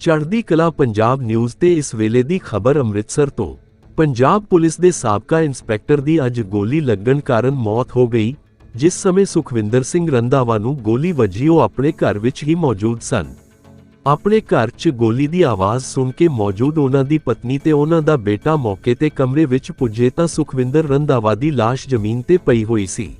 ਚੜ੍ਹਦੀ ਕਲਾ ਪੰਜਾਬ ਨਿਊਜ਼ ਤੇ ਇਸ ਵੇਲੇ ਦੀ ਖਬਰ ਅੰਮ੍ਰਿਤਸਰ ਤੋਂ। ਪੰਜਾਬ ਪੁਲਿਸ ਦੇ ਸਾਬਕਾ ਇੰਸਪੈਕਟਰ ਦੀ ਅੱਜ ਗੋਲੀ ਲੱਗਣ ਕਾਰਨ ਮੌਤ ਹੋ ਗਈ, ਜਿਸ ਸਮੇਂ ਸੁਖਵਿੰਦਰ ਸਿੰਘ ਰੰਧਾਵਾ ਨੂੰ ਗੋਲੀ ਵੱਜੀ ਉਹ ਆਪਣੇ ਘਰ ਵਿੱਚ ਹੀ ਮੌਜੂਦ ਸਨ। ਆਪਣੇ ਘਰ 'ਚ ਗੋਲੀ ਦੀ ਆਵਾਜ਼ ਸੁਣ ਕੇ ਮੌਜੂਦ ਉਹਨਾਂ ਦੀ ਪਤਨੀ ਤੇ ਉਹਨਾਂ ਦਾ ਬੇਟਾ ਮੌਕੇ ਤੇ ਕਮਰੇ ਵਿੱਚ ਪੁੱਜੇ ਤਾਂ ਸੁਖਵਿੰਦਰ ਰੰਧਾਵਾ ਦੀ ਲਾਸ਼ ਜ਼ਮੀਨ ਤੇ ਪਈ ਹੋਈ ਸੀ।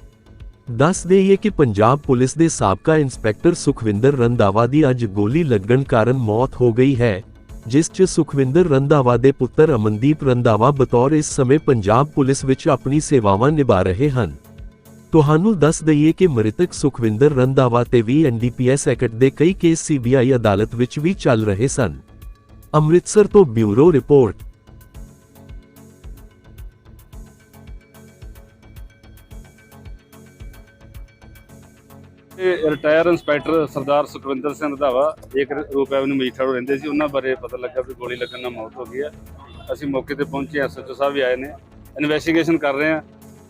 ਦੱਸ ਦੇਈਏ ਕਿ ਪੰਜਾਬ ਪੁਲਿਸ ਦੇ ਸਾਬਕਾ ਇੰਸਪੈਕਟਰ ਸੁਖਵਿੰਦਰ ਰੰਧਾਵਾ ਦੀ ਅੱਜ ਗੋਲੀ ਲੱਗਣ ਕਾਰਨ ਮੌਤ ਹੋ ਗਈ ਹੈ, ਜਿਸ 'ਚ ਸੁਖਵਿੰਦਰ ਰੰਧਾਵਾ ਦੇ ਪੁੱਤਰ ਅਮਨਦੀਪ ਰੰਧਾਵਾ ਬਤੌਰ ਇਸ ਸਮੇਂ ਪੰਜਾਬ ਪੁਲਿਸ ਵਿੱਚ ਆਪਣੀ ਸੇਵਾਵਾਂ ਨਿਭਾ ਰਹੇ ਹਨ। ਤੁਹਾਨੂੰ ਦੱਸ ਦਈਏ ਕਿ ਮ੍ਰਿਤਕ ਸੁਖਵਿੰਦਰ ਰੰਧਾਵਾ ਤੇ ਵੀ ਐਨਡੀਪੀਐਸ ਐਕਟ ਦੇ ਕਈ ਕੇਸ ਸੀਬੀਆਈ ਅਦਾਲਤ ਵਿੱਚ ਵੀ ਚੱਲ ਰਹੇ ਸਨ। ਅੰਮ੍ਰਿਤਸਰ ਤੋਂ ਬਿਊਰੋ ਰਿਪੋਰਟ। ਇਹ ਰਿਟਾਇਰ ਇੰਸਪੈਕਟਰ ਸਰਦਾਰ ਸੁਖਵਿੰਦਰ ਸਿੰਘ ਰੰਧਾਵਾ ਇੱਕ ਰੂਪ ਐਵਨਿਊ ਮੀਠਾ ਰੋਡ ਰਹਿੰਦੇ ਸੀ ਉਹਨਾਂ ਬਾਰੇ ਪਤਾ ਲੱਗਾ ਵੀ ਗੋਲੀ ਲੱਗਣ ਨਾਲ ਮੌਤ ਹੋ ਗਈ ਆ ਅਸੀਂ ਮੌਕੇ ਤੇ ਪਹੁੰਚੇ ਐਸਐਚਓ ਸਾਹਿਬ ਵੀ ਆਏ ਨੇ ਇਨਵੈਸਟੀਗੇਸ਼ਨ ਕਰ ਰਹੇ ਆ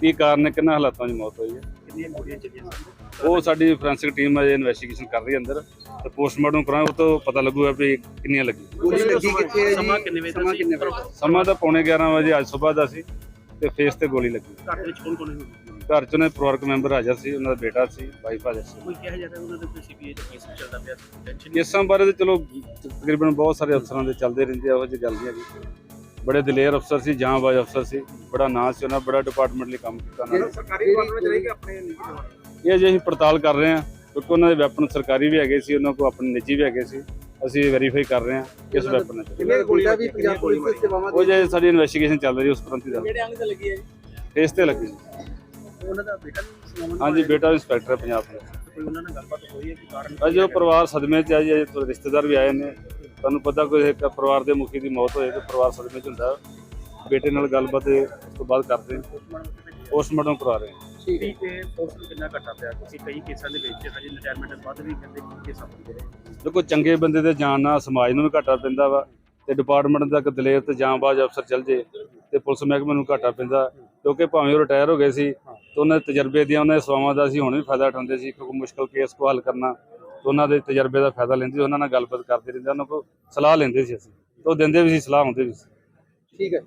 ਕੀ ਕਾਰਨ ਹੈ ਕਿੰਨਾ ਹਾਲਾਤਾਂ 'ਚ ਮੌਤ ਹੋਈ ਹੈ ਕਿੰਨੀਆਂ ਗੋਲੀਆਂ ਚੱਲੀਆਂ ਸਨ ਉਹ ਸਾਡੀ ਫੋਰੈਂਸਿਕ ਟੀਮ ਅਜੇ ਇਨਵੈਸਟੀਗੇਸ਼ਨ ਕਰ ਰਹੀ ਹੈ ਅੰਦਰ ਤੇ ਪੋਸਟਮਾਰਟਮ ਕਰਾਂਗੇ ਉਹ ਤੋਂ ਪਤਾ ਲੱਗੂਗਾ ਵੀ ਕਿੰਨੀਆਂ ਲੱਗੀਆਂ ਗੋਲੀ ਲੱਗੀ ਕਿੱਥੇ ਹੈ ਜੀ? ਸਮਾਂ ਕਿੰਨੇ ਵਜੇ ਸਮਾਂ ਸੀ? ਕਿੰਨੇ ਵਜੇ ਦਾ? ਸਮਾਂ ਤਾਂ ਪੌਣੇ 11 ਵਜੇ ਅੱਜ ਸਵੇਰ ਦਾ ਸੀ ਤੇ ਫੇਸ ਤੇ ਗੋਲੀ ਲੱਗੀ ਘਰ ਦੇ ਵਿੱਚ ਕੌਣ ਕੌਣ ਹੈ ਘਰ 'ਚ ਉਹਨੇ ਪਰਿਵਾਰਕ ਮੈਂਬਰ ਹਾਜ਼ਰ ਸੀ ਉਹਨਾਂ ਦਾ ਬੇਟਾ ਸੀ ਵਾਈਫ ਹਾਜ਼ਰ ਸੀ। ਕੋਈ ਕਿਹਾ ਜਾਂਦਾ ਉਹਨਾਂ ਦੇ ਕੋਈ ਸੀਬੀਆਈ ਦਾ ਕੇਸ ਚੱਲਦਾ ਪਿਆ ਸੀ ਟੈਨਸ਼ਨ ਕੇਸਾਂ ਬਾਰੇ ਤਾਂ ਚਲੋ ਤਕਰੀਬਨ ਬਹੁਤ ਸਾਰੇ ਅਫਸਰਾਂ ਦੇ ਚੱਲਦੇ ਰਹਿੰਦੇ ਆ ਉਹ ਜਿਹੀ ਗੱਲ ਨਹੀਂ ਹੈਗੀ। ਬੜੇ ਦਲੇਰ ਅਫਸਰ ਸੀ ਜਾਂਬਾਜ਼ ਅਫਸਰ ਸੀ ਬੜਾ ਨਾਂ ਸੀ ਉਹਨਾਂ ਬੜਾ ਡਿਪਾਰਟਮੈਂਟ ਲਈ ਕੰਮ ਕੀਤਾ ਉਹਨਾਂ ਨੇ। ਸਰਕਾਰੀ ਡਿਪਾਰਟਮੈਂਟ ਚ ਰਹੇਗਾ ਆਪਣੇ ਨਿੱਜੀ? ਇਹ ਜੇ ਅਸੀਂ ਪੜਤਾਲ ਕਰ ਰਹੇ ਹਾਂ ਕਿਉਂਕਿ ਉਹਨਾਂ ਦੇ ਵੈਪਨ ਸਰਕਾਰੀ ਵੀ ਹੈਗੇ ਸੀ ਉਹਨਾਂ ਕੋਲ ਆਪਣੇ ਨਿੱਜੀ ਵੀ ਹੈਗੇ ਸੀ ਅਸੀਂ ਵੈਰੀਫਾਈ ਕਰ ਰਹੇ ਹਾਂ ਕਿਸ ਵੈਪਨ ਹੈ ਕਿੰਨੇ ਗੋਲੀਆਂ ਵੀ ਪੰਜਾਬ ਪੁਲਿਸ ਦੀ ਸੇਵਾਵਾਂ ਉਹ ਜੇ ਸਾਡੀ ਇਨਵੈਸਟੀਗੇਸ਼ਨ ਚੱਲ ਰਹੀ ਉਸ ਪ੍ਰੰਤੀ ਦਾ ਕਿਹੜੇ ਅੰਗ ਤੇ ਲੱਗੀ ਹੈ ਫੇਸ ਤੇ ਲੱਗੀ। ਉਹਨਾਂ ਦਾ ਬੇਟਾ ਵੀ ਸਮਾਨ ਹਾਂਜੀ ਬੇਟਾ ਇੰਸਪੈਕਟਰ ਹੈ ਪੰਜਾਬ ਦਾ। ਕੋਈ ਉਹਨਾਂ ਨਾਲ ਗੱਲਬਾਤ ਹੋਈ ਹੈ ਕਿ ਕਾਰਨ ਅਜੇ ਉਹ ਪਰਿਵਾਰ ਸਦਮੇ 'ਚ ਹੈ ਜੀ ਅਜੇ ਥੋੜ੍ਹੇ ਰਿਸ਼ਤੇਦਾਰ ਵੀ ਆਏ ਨੇ। ਤੁਹਾਨੂੰ ਪਤਾ ਕੋਈ ਇੱਕ ਪਰਿਵਾਰ ਦੇ ਮੁਖੀ ਦੀ ਮੌਤ ਹੋਏ ਤੇ ਪਰਿਵਾਰ ਸਦਮੇ 'ਚ ਹੁੰਦਾ। ਬੇਟੇ ਨਾਲ ਗੱਲਬਾਤ ਉਸ ਤੋਂ ਬਾਅਦ ਕਰਦੇ ਹਾਂ। ਪੋਸਟਮਾਰਟਮ ਕਰਾ ਰਹੇ ਹਾਂ। ਠੀਕ ਹੈ। ਠੀਕ ਹੈ ਪੁਲਿਸ ਨੂੰ ਕਿੰਨਾ ਘਟਾ ਪਿਆ? ਤੁਸੀਂ ਕਈ ਕੇਸਾਂ ਦੇ ਵਿੱਚ ਹਜੇ ਰਿਟਾਇਰਮੈਂਟ ਤੋਂ ਬਾਅਦ ਵੀ ਕਹਿੰਦੇ ਕਿ ਕੇਸਾਂ ਹੁੰਦੇ ਰਹੇ ਦੇਖੋ ਚੰਗੇ ਬੰਦੇ ਦੇ ਜਾਣ ਨਾਲ ਸਮਾਜ ਨੂੰ ਵੀ ਘਾਟਾ ਪੈਂਦਾ ਵਾ ਤੇ ਡਿਪਾਰਟਮੈਂਟ ਦਾ ਇੱਕ ਦਲੇਰ ਤੇ ਜਾਂਬਾਜ਼ ਅਫਸਰ ਚੱਲ ਜੇ ਤੇ ਪੁਲਿਸ ਮਹਿਕਮੇ ਨੂੰ ਘਾਟਾ ਪੈਂਦਾ। ਕਿਉਂਕਿ ਭਾਵੇਂ ਉਹ ਰਿਟਾਇਰ ਹੋ ਗਏ ਸੀ ਤੇ ਉਹਨਾਂ ਦੇ ਤਜਰਬੇ ਦੀਆਂ ਉਹਨਾਂ ਦੇ ਸੇਵਾਵਾਂ ਦਾ ਅਸੀਂ ਹੁਣ ਵੀ ਫਾਇਦਾ ਉਠਾਉਂਦੇ ਸੀ, ਕਿਉਂਕਿ ਮੁਸ਼ਕਲ ਕੇਸ ਕੋ ਹੱਲ ਕਰਨਾ, ਤੇ ਉਹਨਾਂ ਦੇ ਤਜਰਬੇ ਦਾ ਫਾਇਦਾ ਲੈਂਦੇ ਸੀ, ਉਹਨਾਂ ਨਾਲ ਗੱਲਬਾਤ ਕਰਦੇ ਰਹਿੰਦੇ, ਉਹਨਾਂ ਕੋਲ ਸਲਾਹ ਲੈਂਦੇ ਸੀ ਅਸੀਂ, ਤੇ ਉਹ ਦਿੰਦੇ ਵੀ ਸੀ, ਸਲਾਹ ਹੁੰਦੇ ਵੀ ਸੀ। ਠੀਕ ਹੈ।